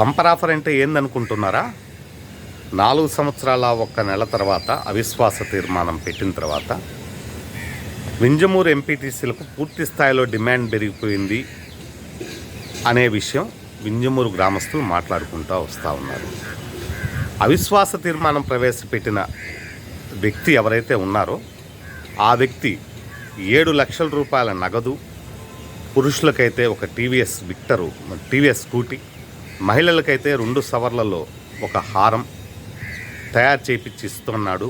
Bumper offer అంటే ఏందనుకుంటున్నారా? నాలుగు సంవత్సరాల ఒక్క నెల తర్వాత అవిశ్వాస తీర్మానం పెట్టిన తర్వాత వింజమూరు ఎంపీటీసీలకు పూర్తి స్థాయిలో డిమాండ్ పెరిగిపోయింది అనే విషయం వింజమూరు గ్రామస్తులు మాట్లాడుకుంటూ వస్తూ ఉన్నారు. అవిశ్వాస తీర్మానం ప్రవేశపెట్టిన వ్యక్తి ఎవరైతే ఉన్నారో ఆ వ్యక్తి ఏడు లక్షల రూపాయల నగదు పురుషులకైతే ఒక టీవీఎస్ విక్టరు టీవీఎస్ స్కూటీ మహిళలకైతే రెండు సవర్లలో ఒక హారం తయారు చేపించి ఇస్తున్నాడు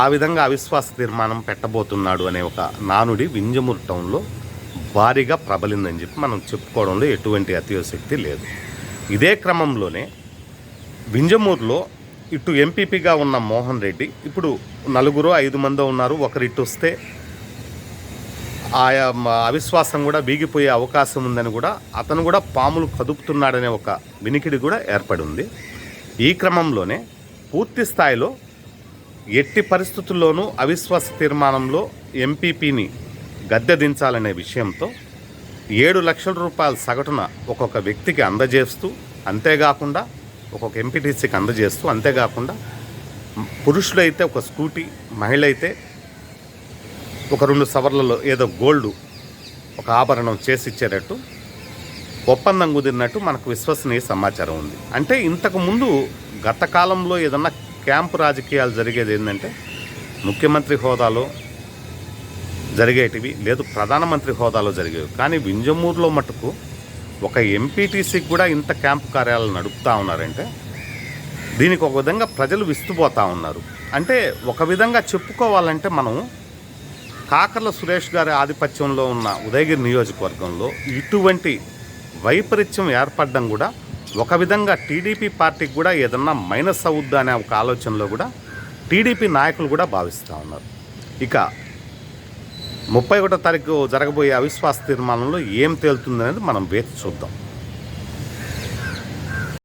ఆ విధంగా అవిశ్వాస తీర్మానం పెట్టబోతున్నాడు అనే ఒక నానుడి వింజమూరు టౌన్లో భారీగా ప్రబలిందని చెప్పి మనం చెప్పుకోవడంలో ఎటువంటి అతిశక్తి లేదు. ఇదే క్రమంలోనే వింజమూరులో ఇటు ఎంపీపీగా ఉన్న మోహన్ రెడ్డి ఇప్పుడు నలుగురు ఐదు మందో ఉన్నారు. ఒకరు ఇటు వస్తే ఆయా అవిశ్వాసం కూడా బీగిపోయే అవకాశం ఉందని కూడా అతను కూడా పాములు కదుపుతున్నాడనే ఒక వినికిడి కూడా ఏర్పడి ఉంది ఈ క్రమంలోనే పూర్తి స్థాయిలో ఎట్టి పరిస్థితుల్లోనూ అవిశ్వాస తీర్మానంలో ఎంపీపీని గద్దె దించాలనే విషయంతో ఏడు లక్షల రూపాయల సగటున ఒక్కొక్క వ్యక్తికి అందజేస్తూ అంతేకాకుండా ఒక్కొక్క ఎంపీటీసీకి అందజేస్తూ అంతేకాకుండా పురుషుడైతే ఒక స్కూటీ మహిళ అయితే ఒక రెండు సవర్లలో ఏదో గోల్డ్ ఒక ఆభరణం చేసి ఇచ్చేటట్టు ఒప్పందం కుదిరినట్టు మనకు విశ్వసనీయ సమాచారం ఉంది. అంటే ఇంతకుముందు గత కాలంలో ఏదన్నా క్యాంపు రాజకీయాలు జరిగేది ఏంటంటే ముఖ్యమంత్రి హోదాలో జరిగేటివి లేదు ప్రధానమంత్రి హోదాలో జరిగేవి. కానీ వింజమూరులో మటుకు ఒక ఎంపీటీసీకి కూడా ఇంత క్యాంపు కార్యాలయం నడుపుతా ఉన్నారంటే దీనికి ఒక విధంగా ప్రజలు విస్తుపోతూ ఉన్నారు. అంటే ఒక విధంగా చెప్పుకోవాలంటే మనం కాకర్ల సురేష్ గారి ఆధిపత్యంలో ఉన్న ఉదయగిరి నియోజకవర్గంలో ఇటువంటి వైపరీత్యం ఏర్పడడం కూడా ఒక విధంగా టీడీపీ పార్టీకి కూడా ఏదన్నా మైనస్ అవుద్దా అనే ఒక ఆలోచనలో కూడా టీడీపీ నాయకులు కూడా భావిస్తూ ఉన్నారు. ఇక ముప్పై ఒకటో తారీఖు జరగబోయే అవిశ్వాస తీర్మానంలో ఏం తేలుతుందనేది మనం వేచి చూద్దాం.